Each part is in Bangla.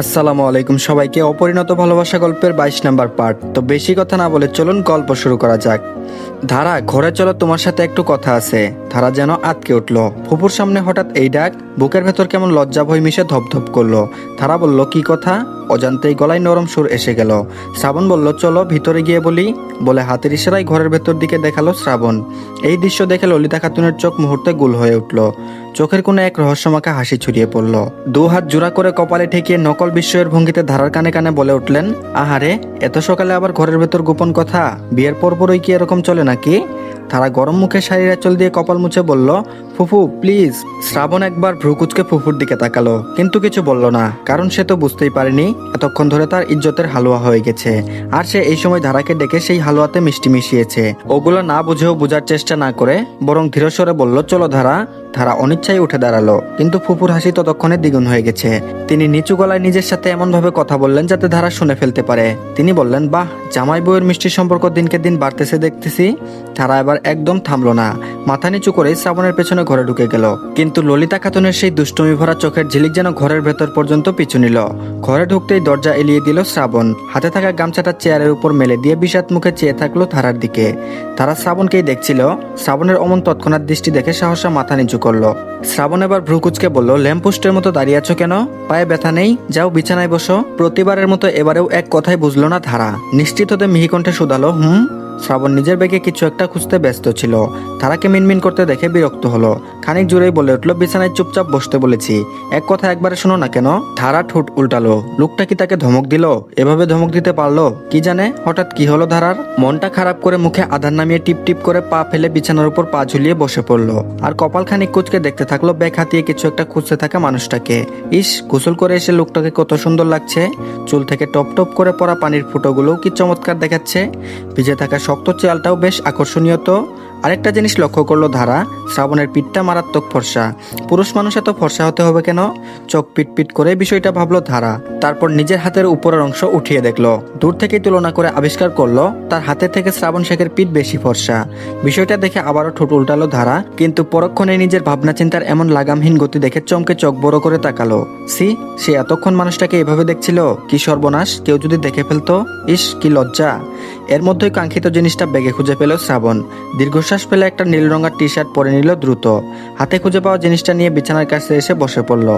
আসসালামু আলাইকুম সবাইকে অপরিণত ভালোবাসা গল্পের বাইশ নাম্বার পার্ট। তো বেশি কথা না বলে চলুন গল্প শুরু করা যাক। ধারা ঘরে চলো তোমার সাথে একটু কথা আছে। ধারা যেন আটকে উঠল। ফুপুর সামনে হঠাৎ এই ডাক, বুকের ভেতর কেমন লজ্জা, ভয় মিশে ধপধপ করল। ধারা বলল, কি কথা? অজান্তেই গলায় নরম সুর এসে গেল। শ্রাবণ বলল, চলো ভিতরে গিয়ে বলি। বলে হাতের ইশারায় ঘরের ভেতর দিকে দেখাল শ্রাবণ। এই দৃশ্য দেখে ললিতা খাতুনের চোখ মুহূর্তে গুল হয়ে উঠল। চোখের কোনো এক রহস্যমাখা হাসি ছড়িয়ে পড়ল। দু হাত জোড়া করে কপালে ঠেকিয়ে নকল বিস্ময়ের ভঙ্গিতে ধারার কানে কানে বলে উঠলেন, আহারে, এত সকালে আবার ঘরের ভেতর গোপন কথা? বিয়ের পরপরই কি এরকম চলে নাকি? তারা গরম মুখে শাড়ির আঁচল দিয়ে কপাল মুছে বলল ফুফু, প্লিজ, শ্রাবণ একবার ভ্রুকুচকে ফুফুর দিকে তাকালো, কিন্তু কিছু বলল না, কারণ সে তো বুঝতেই পারেনি এতক্ষণ ধরে তার ইজ্জতের হালুয়া হয়ে গেছে, আর সে এই সময় ধারাকে ডেকে সেই হালুয়াতে মিষ্টি মিশিয়েছে। ওগুলো না বুঝেও বোঝার চেষ্টা না করে, বরং ধীরস্বরে বলল, চলো ধারা। ধারা অনিচ্ছায় উঠে দাঁড়াল, কিন্তু ফুপুর হাসি ততক্ষণে দ্বিগুণ হয়ে গেছে। তিনি নিচু গলায় নিজের সাথে এমনভাবে কথা বললেন যাতে ধারা শুনে ফেলতে পারে। তিনি বললেন, বাহ, জামাই বউয়ের মিষ্টি সম্পর্ক দিনকে দিন বাড়তেছে দেখতেছি। ধারা এবার একদম থামলো না। মাথা নিচু করে শ্রাবণের পেছনে ঘরে ঢুকে গেল। কিন্তু ললিতা খাতুনের সেই দুষ্টমি ভরা চোখের ঝিলিক যেন ঘরের ভেতর পর্যন্ত পিছু নিল। ঘরে ঢুকতেই দরজা এলিয়ে দিল শ্রাবণ। হাতে থাকা গামছাটা চেয়ারের উপর মেলে দিয়ে বিষাদ মুখে চেয়ে থাকল ধারার দিকে। তারা শ্রাবণকেই দেখছিল। শ্রাবণের অমন তৎক্ষণাৎ দৃষ্টি দেখে সাহসা মাথা নিচু করল। শ্রাবণ এবার ভ্রুকুচকে বলল, ল্যাম্পপোস্টের মতো দাঁড়িয়ে আছো কেন? পায়ে ব্যথা নেই? যাও বিছানায় বসো। প্রতিবারের মতো এবারেও এক কথাই বুঝলো না ধারা নিশ্চিত হতে মিহিকণ্ঠে শুধালো, হুম? শ্রাবণ নিজের ব্যাগে কিছু একটা খুঁজতে ব্যস্ত ছিল। তারাকে মিনমিন করতে দেখে বিরক্ত হলো। খানিক জুড়েই বলে উঠল, বিছানায় চুপচাপ বসতে বলেছি। এক কথা একবারে শোনো না কেন? ধারা ঠোঁট উল্টালো। লোকটা কি তাকে ধমক দিল? এভাবে ধমক দিতে পারল? কি জানে? হঠাৎ কি হলো ধারার? মনটা খারাপ করে মুখে আধার নামিয়ে টিপ টিপ করে পা ফেলে বিছানার উপর পা ঝুলিয়ে বসে পড়ল। আর কপাল খানিক কুচকে দেখতে থাকল, ব্যাগ হাতিয়ে কিছু একটা খুঁজতে থাকা মানুষটাকে। ইস, গোসল করে এসে লোকটাকে কত সুন্দর লাগছে। চুল থেকে টপ টপ করে পড়া পানির ফুটোগুলোও কি চমৎকার দেখাচ্ছে। ভিজে থাকা শক্ত চেয়ালটাও বেশ আকর্ষণীয় তো। আরেকটা জিনিস লক্ষ্য করল ধারা, শ্রাবণের পিঠটা মারাত্মক ফর্সা। পুরুষ মানুষ এত ফর্সা হতে হবে কেন? চোখ পিট পিট করে বিষয়টা ভাবলো ধারা, তারপর নিজের হাতের উপরের অংশ উঠিয়ে দেখল। দূর থেকেই তুলনা করে আবিষ্কার করল, তার হাতে থেকে শ্রাবণ শেখের পিঠ বেশি ফর্সা। বিষয়টা দেখে আবারও ঠোঁট উল্টালো ধারা, কিন্তু পরক্ষণে নিজের ভাবনা চিন্তার এমন লাগামহীন গতি দেখে চমকে চোখ বড় করে তাকালো। সি সে এতক্ষণ মানুষটাকে এভাবে দেখছিল? কি সর্বনাশ, কেউ যদি দেখে ফেলতো? ইস, কি লজ্জা। এর মধ্যেই কাঙ্ক্ষিত জিনিসটা বেগে খুঁজে পেল শ্রাবণ। দীর্ঘশ্বাস ফেলে একটা নীল রঙার টি শার্ট পরে নিল দ্রুত। হাতে খুঁজে পাওয়া জিনিসটা নিয়ে বিছানার কাছে এসে বসে পড়ল।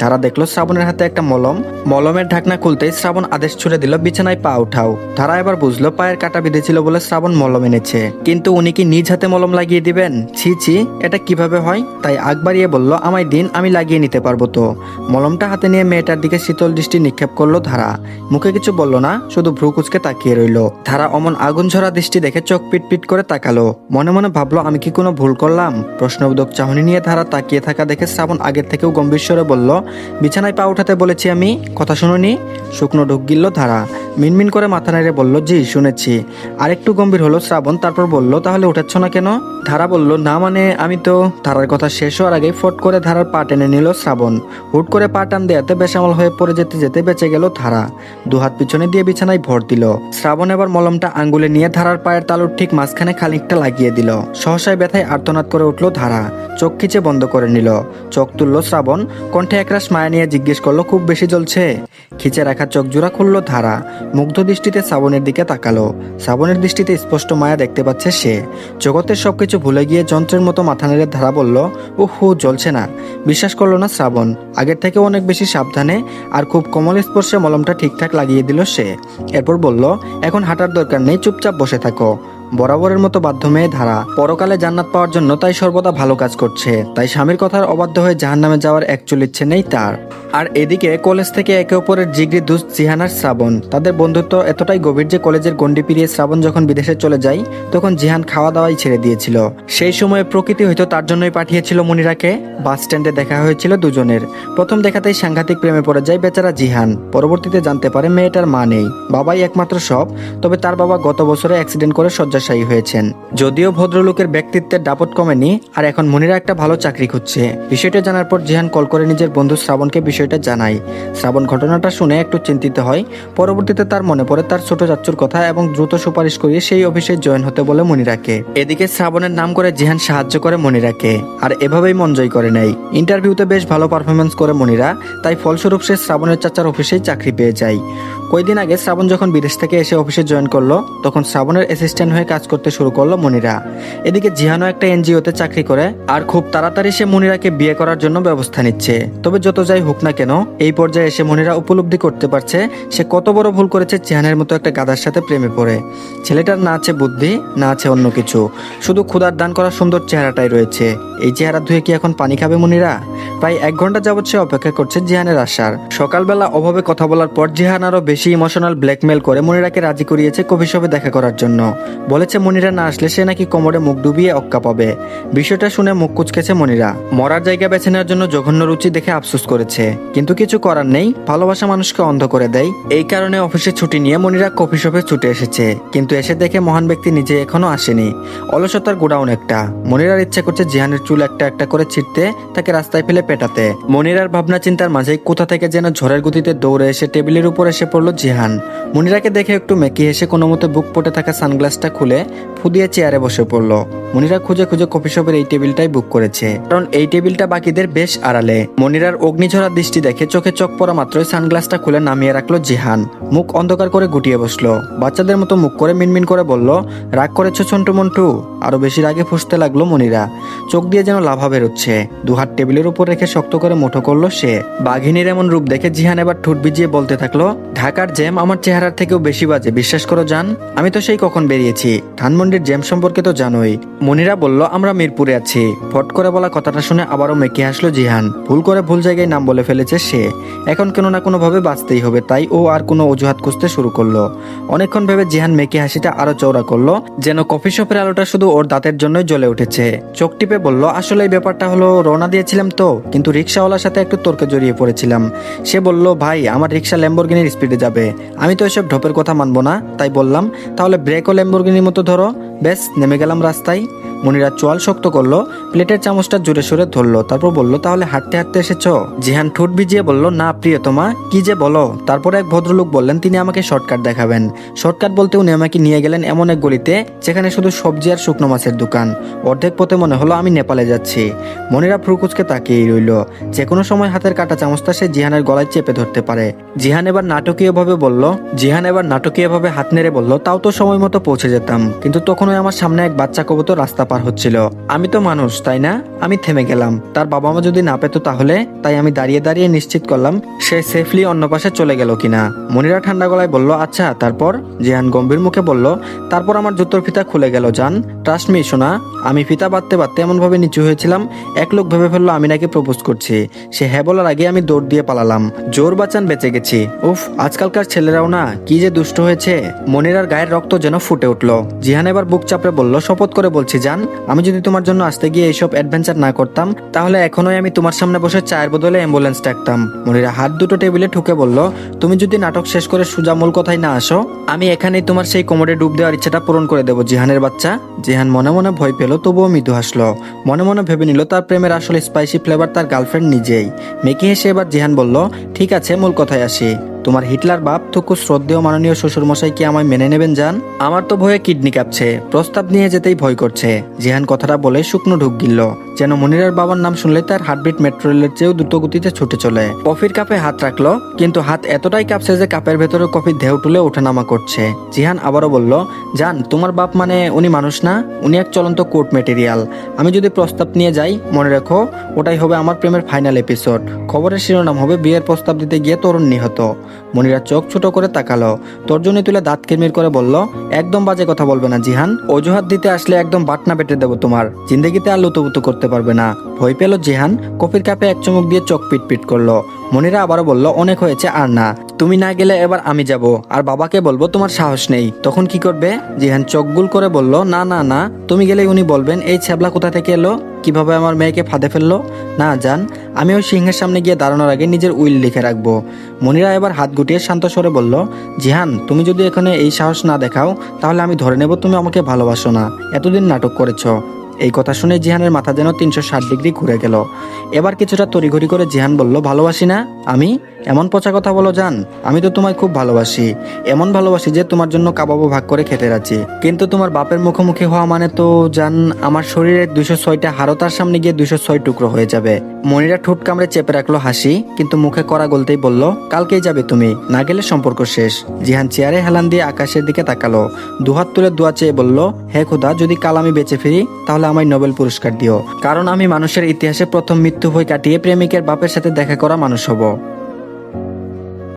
তারা দেখল শ্রাবণের হাতে একটা মলম। মলমের ঢাকনা খুলতেই শ্রাবণ আদেশ ছুড়ে দিল, বিছানায় পা উঠাও। তারা এবার বুঝলো পায়ের কাটা বিঁধেছিল বলে শ্রাবণ মলম এনেছে। কিন্তু উনি কি নিজ হাতে মলম লাগিয়ে দিবেন? ছি ছি, এটা কীভাবে হয়? তাই আগ বাড়িয়ে বলল, আমায় দিন, আমি লাগিয়ে নিতে পারব তো। মলমটা হাতে নিয়ে মেয়েটার দিকে শীতল দৃষ্টি নিক্ষেপ করল ধারা। মুখে কিছু বলল না, শুধু ভ্রু কুচকে তাকিয়ে রইল। ধারা অমন আগুন ঝরা দৃষ্টি দেখে চোখ পিট পিট করে তাকালো। মনে মনে ভাবলো, আমি কি কোনো ভুল করলাম? প্রশ্নবোধক চাহনি নিয়ে ধারা তাকিয়ে থাকা দেখে শ্রাবণ আগের থেকেও গম্ভীর স্বরে বলল, বিছানায় পা উঠাতে বলেছি আমি? কথা শুনুনি? শুকনো ঢুক গিলল ধারা। মিনমিন করে মাথা নেড়ে বলল, জি, শুনেছি। আরেকটু গম্ভীর হলো শ্রাবণ, তারপর বলল, তাহলে উঠাচ্ছ না কেন? ধারা বলল, না মানে আমি তো ধারার কথা শেষ হওয়ার আগে ফট করে ধারার পা টেনে নিল শ্রাবণ। হুট করে পা টান দেয়াতে বেসামাল হয়ে পড়ে যেতে যেতে বেঁচে গেল ধারা। দুহাত পিছনে দিয়ে বিছানায় ভর দিল। শ্রাবণ এবার মলমটা আঙ্গুলে নিয়ে ধারার পায়ের তালুর ঠিক মাঝখানে খানিকটা লাগিয়ে দিল। সহসায় ব্যথায় আর্তনাদ করে উঠল ধারা। চোখ খিচে বন্ধ করে নিল। চোখ তুলল শ্রাবণ। কণ্ঠে একরাশ মায়া নিয়ে জিজ্ঞেস করল, খুব বেশি জ্বলছে? খিচে রাখা চোখ জোড়া খুলল ধারা। মুগ্ধ দৃষ্টিতে শ্রাবণের দিকে তাকালো। শ্রাবণের দৃষ্টিতে স্পষ্ট মায়া দেখতে পাচ্ছে সে। জগতের সবকিছু ভুলে গিয়ে যন্ত্রের মতো মাথা নেড়ে ধারা বলল ও হু, জ্বলছে না। বিশ্বাস করল না শ্রাবণ। আগের থেকে অনেক বেশি সাবধানে আর খুব কোমল স্পর্শে মলমটা ঠিকঠাক লাগিয়ে দিল সে। এরপর বলল, এখন হাঁটার দরকার নেই, চুপচাপ বসে থাকো। বরাবরের মতো বাধ্য মেয়ে ধারা। পরকালে জান্নাত পাওয়ার জন্য তাই সর্বদা ভালো কাজ করছে। তাই স্বামীর কথার অবাধ্য হয়ে জাহান নামে যাওয়ার একচুল ইচ্ছে নেই তার। আর এদিকে কলেজ থেকে একে অপরের জিগরি দুস জিহানার শ্রাবণ। তাদের বন্ধুত্ব এতটাই গভীর যে কলেজের গন্ডি পেরিয়ে শ্রাবণ যখন বিদেশে চলে যায়, তখন জিহান খাওয়া দাওয়াই ছেড়ে দিয়েছিল। সেই সময়ে প্রকৃতি হয়তো তার জন্যই পাঠিয়েছিল মনিরাকে। বাস স্ট্যান্ডে দেখা হয়েছিল দুজনের। প্রথম দেখাতেই সাংঘাতিক প্রেমে পড়ে যায় বেচারা জিহান। পরবর্তীতে জানতে পারে মেয়েটার মা নেই। বাবাই একমাত্র সব তবে তার বাবা গত বছরে অ্যাক্সিডেন্ট করে শয্যা শয্যাশায়ী হয়েছেন। যদিও ভদ্রলোকের ব্যক্তিত্বের দাপট কমেনি, আর এখন মনিরা একটা ভালো চাকরি খুঁজছে। বিষয়টা জানার পর জিহান কল করে নিজের বন্ধু শ্রাবণকে বিষয়টা জানায়। শ্রাবণ ঘটনাটা শুনে একটু চিন্তিত হয়। পরবর্তীতে তার মনে পড়ে তার ছোট চাচ্চুর কথা এবং দ্রুত সুপারিশ করিয়ে সেই অফিসে জয়েন হতে বলে মনিরাকে। এদিকে শ্রাবণের নাম করে জিহান সাহায্য করে মনিরাকে, আর এভাবেই মন জয় করে নেয়। ইন্টারভিউতে বেশ ভালো পারফরমেন্স করে মনিরা, তাই ফলস্বরূপ সে শ্রাবণের চাচার অফিসেই চাকরি পেয়ে যায়। কয়েকদিন আগে শ্রাবণ যখন বিদেশ থেকে এসে অফিসে জয়েন করল, তখন শ্রাবণের অ্যাসিস্ট্যান্ট হয়ে কাজ করতে শুরু করল মনিরা। এদিকে জিহানও একটা এনজিওতে চাকরি করে, আর খুব তাড়াতাড়ি সে মনিরাকে বিয়ে করার জন্য ব্যবস্থা নিচ্ছে। তবে যত যাই হোক না কেন, এই পর্যায়ে এসে মনিরা উপলব্ধি করতে পারছে, সে কত বড় ভুল করেছে জিহানের মতো একটা গাদার সাথে প্রেমে পড়ে। ছেলেটার না আছে বুদ্ধি, না আছে অন্য কিছু। শুধু ক্ষুদার দান করা সুন্দর চেহারাটাই রয়েছে। এই চেহারা ধুয়ে কি এখন পানি খাবে মনিরা? প্রায় এক ঘণ্টা যাবৎ সে অপেক্ষা করছে জিহানের আসার সকালবেলা অভাবে কথা বলার পর জিহান আরও বেশি ইমোশনাল ব্ল্যাকমেল করে মনিরাকে রাজি করিয়েছে কফি শপে দেখা করার জন্য। বলেছে, মনিরা না আসলে সে নাকি কোমরে মুখ ডুবিয়ে অক্কা পাবে। বিষয়টা শুনে মুখ কুচকেছে মনিরা। মরার জায়গা বেছে নেওয়ার জন্য জঘন্য রুচি দেখে আফসোস করেছে। কিন্তু কিছু করার নেই, ভালোবাসা মানুষকে অন্ধ করে দেয়। এই কারণে অফিসে ছুটি নিয়ে মনিরা কফি শপে ছুটে এসেছে। কিন্তু এসে দেখে মহান ব্যক্তি নিজে এখনও আসেনি। অলসতার গোডাউন একটা। মনিরার ইচ্ছে করছে জিহানের চুল একটা একটা করে ছিটতে তাকে রাস্তায় ফেলে পেটাতে। মনিরার ভাবনা চিন্তার মাঝে কোথা থেকে যেন ঝড়ের গতিতে দৌড়ে এসে টেবিলের উপর এসে পড়ল জিহান। মনিরাকে দেখে একটু মেকি হেসে কোনো মতো বুক পটে থাকা সানগ্লাসটা খুলে ফুদিয়ে চেয়ারে বসে পড়ল। মনিরা খুঁজে খুঁজে কফি শপের এই টেবিলটাই বুক করেছে। কারণ এই টেবিলটা বাকিদের বেশ আড়ালে। মনিরার অগ্নিঝরা দৃষ্টি দেখে চোখে চোখ পড়া মাত্রই সানগ্লাসটা খুলে নামিয়ে রাখল জিহান। মুখ অন্ধকার করে গুটিয়ে বসল। বাচ্চাদের মতো মুখ করে মিনমিন করে বলল, রাগ করেছ ছন্টু মন্টু? আরও বেশি রাগে ফুসতে লাগল মনিরা। চোখ দিয়ে যেন লাভা বেরোচ্ছে। দুহাত টেবিলের উপর রেখে শক্ত করে মুঠো করল সে। বাঘিনীর এমন রূপ দেখে জিহান এবার ঠোঁট ভিজিয়ে বলতে থাকল, ঢাকার জ্যাম আমার চেহারার থেকেও বেশি বাজে, বিশ্বাস করো জান, আমি তো সেই কখন বেরিয়েছি। ধানমন্ডির জ্যাম সম্পর্কে তো জানোই। মনিরা বলল, আমরা মিরপুরে আছি। ফট করে বলা কথাটা শুনে আবারও মেকে হাসলো জিহান। ভুল করে ভুল জায়গায় নাম বলে ফেলেছে সে। এখন কোনো না কোনোভাবে বাঁচতেই হবে, তাই ও আর কোনো অজুহাত খুঁজতে শুরু করল। অনেকক্ষণ ভেবে জিহান মেকে হাসিটা আরও চৌড়া করল, যেন কফি শপের আলোটা শুধু ওর দাঁতের জন্যই জ্বলে উঠেছে। চোখ টিপে বলল, আসলে এই ব্যাপারটা হলো, রওনা দিয়েছিলাম তো, কিন্তু রিক্সাওয়ালার সাথে একটু তর্কে জড়িয়ে পড়েছিলাম। সে বলল, ভাই, আমার রিক্সা ল্যাম্বরগিনির স্পিডে যাবে। আমি তো এসব ঢপের কথা মানবো না। তাই বললাম, তাহলে ব্রেকও ল্যাম্বরগিনির মতো ধরো। বেশ নেমে গেলাম রাস্তায়। মনিরা চোয়াল শক্ত করল, প্লেটের চামচটা জোরে সোরে ধরলো, তারপর বলল, তাহলে হাঁটতে হাঁটতে এসেছ? জিহান ঠোঁট ভিজিয়ে বলল, না প্রিয়তমা কি যে বলো? তারপর এক ভদ্রলোক বললেন, তিনি আমাকে শর্টকাট দেখাবেন। শর্টকাট বলতে উনি আমাকে নিয়ে গেলেন এমন এক গলিতে, যেখানে শুধু সবজি আর শুকনো মাছের দোকান। অর্ধেক পথে মনে হলো, আমি নেপালে যাচ্ছি। মনিরা ফ্রুকুচকে তাকিয়েই রইল। যে কোনো সময় হাতের কাটা চামচটা সে জিহানের গলায় চেপে ধরতে পারে। জিহান এবার নাটকীয়ভাবে বলল, জিহান এবার নাটকীয়ভাবে হাত নেড়ে বলল, তাও তো সময় মতো পৌঁছে যেতাম। কিন্তু তখনই আমার সামনে এক বাচ্চা কবুতর রাস্তা পার হচ্ছিল, আমি তো মানুষ, তাই না? আমি থেমে গেলাম। তার বাবা মা যদি না পেতো তাহলে? তাই আমি দাঁড়িয়ে দাঁড়িয়ে নিশ্চিত করলাম, সে সেফলি অন্য পাশে চলে গেল কিনা? মনিরা ঠান্ডা গলায় বলল আচ্ছা তারপর? জিহান গম্ভীর মুখে বলল, তারপর আমার জুতোর ফিতা খুলে গেল, জান। ট্রাস্ট মি শোনা আমি ফিতা বাঁধতে বাঁধতে এমনভাবে নিচু হয়েছিলাম, এক লোক ভেবে ফেলল, আমি নাকি প্রপোজ করছি। সে হ্যাঁ বলার আগে আমি দৌড় দিয়ে পালালাম। জোর বাঁচান বেঁচে গেছি। উফ, আজকালকার ছেলেরাও না, কি যে দুষ্ট হয়েছে। মনিরার গায়ের রক্ত যেন ফুটে উঠল। জিহান এবার বুক চাপড়ে বলল, শপথ করে বলছি, জান আমি যদি তোমার জন্য আসতে গিয়ে এইসব অ্যাডভেঞ্চার না করতাম, তাহলে এখনোই আমি তোমার সামনে বসে চায়ের বদলে অ্যাম্বুলেন্স ডাকতাম। মনিরা হাত দুটো টেবিলে ঠুকে বলল, তুমি যদি নাটক শেষ করে সুজা মূল কথায় না আসো, আমি এখানেই তোমার সেই কোমরে ডুব দেওয়ার ইচ্ছাটা পূরণ করে দেবো, জিহানের বাচ্চা। জিহান মনে মনে ভয় পেল, তবুও মৃদু হাসলো। মনে মনে ভেবে নিল, তার প্রেমের আসলে স্পাইসি ফ্লেভার তার গার্লফ্রেন্ড নিজেই। মেকি হেসে এবার জিহান বলল, ঠিক আছে, মূল কথায় আসি। তোমার হিটলার বাপ থুকু শ্রদ্ধেয় মাননীয় শ্বশুর মশাই কি আমায় মেনে নেবেন যান আমার তো ভয়ে কিডনি কাঁপছে। প্রস্তাব নিয়ে যেতেই ভয় করছে। জিহান কথাটা বলে শুকনো ঢুক গিলল। যেন মনিরার বাবার নাম শুনলে তার হার্টবিট মেট্রো রেলের চেয়েও দ্রুত গতিতে ছুটে চলে। কফির কাপে হাত রাখল, কিন্তু হাত এতটাই কাঁপছে যে কাপের ভেতরে কফি ঢেউ তুলে ওঠানামা করছে। জিহান আবারও বলল, জান, তোমার বাপ মানে উনি মানুষ না? উনি এক চলন্ত কোর্ট মেটেরিয়াল। আমি যদি প্রস্তাব নিয়ে যাই, মনে রেখো, ওটাই হবে আমার প্রেমের ফাইনাল এপিসোড। খবরের শিরোনাম হবে বিয়ের প্রস্তাব দিতে গিয়ে তরুণ নিহত। মনিরা চোখ ছোট করে তাকালো। তর্জনী তুলে দাঁত কিরমির করে বলল, একদম বাজে কথা বলবে না জিহান। অজুহাত দিতে আসলে একদম বাটনা পেটে দেবো তোমার। জিন্দগিতে আর লুতুপুতু করতে পারবে না। ভয় পেল জিহান। কফির কাপে এক চুমুক দিয়ে চোখ পিট পিট করল। মনিরা আবারও বলল, অনেক হয়েছে, আর না। তুমি না গেলে এবার আমি যাব। আর বাবাকে বলব, তোমার সাহস নেই। তখন কি করবে? জিহান চোখ গুল করে বলল, না না না। তুমি গেলে উনি বলবেন, এই ছ্যাবলা কোথা থেকে এলো? কীভাবে আমার মেয়েকে ফাঁদে ফেলল? না, জান। আমি ওই সিংহের সামনে গিয়ে দাঁড়ানোর আগে নিজের উইল লিখে রাখব। মনিরা এবার হাত গুটিয়ে শান্ত স্বরে বলল, জিহান, তুমি যদি এখানে এই সাহস না দেখাও, তাহলে আমি ধরে নেব, তুমি আমাকে ভালোবাসো না। এতদিন নাটক করেছ। এই কথা শুনে জিহানের মাথা যেন তিনশো ষাট ডিগ্রি ঘুরে গেল। এবার কিছুটা তড়িঘড়ি করে জিহান বলল, ভালোবাসি না, আমি? এমন পচা কথা বলো, জান। আমি তো তোমায় খুব ভালোবাসি। এমন ভালোবাসি যে তোমার জন্য কাবাবও ভাগ করে খেতে রাজি। কিন্তু তোমার বাপের মুখোমুখি হওয়া মানে তো, জান, আমার শরীরের দুইশো ছয়টা হাড়ও তার সামনে গিয়ে দুইশো ছয় টুকরো হয়ে যাবে। মনিরা ঠোঁট কামড়ে চেপে রাখল হাসি, কিন্তু মুখে করা গলতেই বলল, কালকেই যাবে তুমি, না গেলে সম্পর্ক শেষ। জিহান চেয়ারে হেলান দিয়ে আকাশের দিকে তাকালো। দুহাত তুলে দোয়া চেয়ে বলল, হে খোদা, যদি কাল আমি বেঁচে ফিরি, তাহলে আমায় নোবেল পুরস্কার দিও। কারণ আমি মানুষের ইতিহাসে প্রথম মৃত্যু ভয় কাটিয়ে প্রেমিকের বাপের সাথে দেখা করা মানুষ হব।